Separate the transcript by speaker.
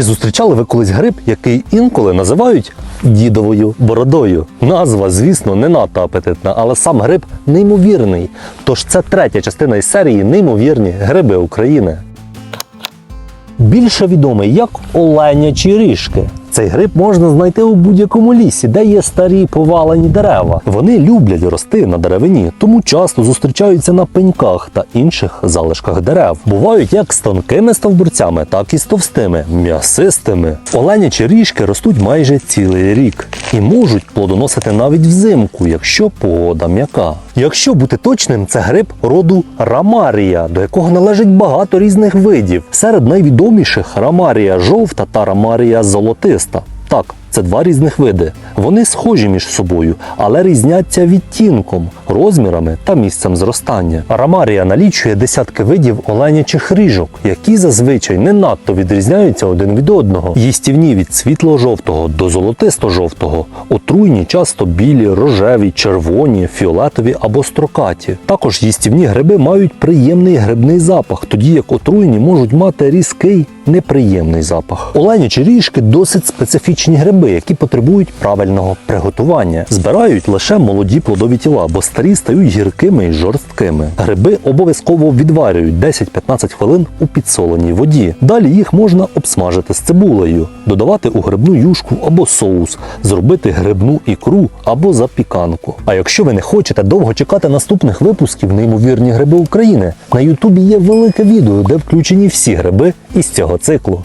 Speaker 1: Чи зустрічали ви колись гриб, який інколи називають дідовою бородою? Назва, звісно, не надто апетитна, але сам гриб неймовірний. Тож це третя частина із серії Неймовірні гриби України. Більше відомий як оленячі ріжки. Цей гриб можна знайти у будь-якому лісі, де є старі повалені дерева. Вони люблять рости на деревині, тому часто зустрічаються на пеньках та інших залишках дерев. Бувають як з тонкими стовбурцями, так і з товстими, м'ясистими. Оленячі ріжки ростуть майже цілий рік і можуть плодоносити навіть взимку, якщо погода м'яка. Якщо бути точним, це гриб роду рамарія, до якого належить багато різних видів. Серед найвідоміших рамарія жовта та рамарія золотиста. Так, це два різних види. Вони схожі між собою, але різняться відтінком, розмірами та місцем зростання. Рамарія налічує десятки видів оленячих ріжок, які зазвичай не надто відрізняються один від одного. Їстівні від світло-жовтого до золотисто-жовтого, отруйні часто білі, рожеві, червоні, фіолетові або строкаті. Також їстівні гриби мають приємний грибний запах, тоді як отруйні можуть мати різкий неприємний запах. Оленячі ріжки досить специфічні гриби, які потребують правильного приготування. Збирають лише молоді плодові тіла, бо старі стають гіркими і жорсткими. Гриби обов'язково відварюють 10-15 хвилин у підсоленій воді. Далі їх можна обсмажити з цибулею, додавати у грибну юшку або соус, зробити грибну ікру або запіканку. А якщо ви не хочете довго чекати наступних випусків неймовірні гриби України, на Ютубі є велике відео, де включені всі гриби із цього циклу.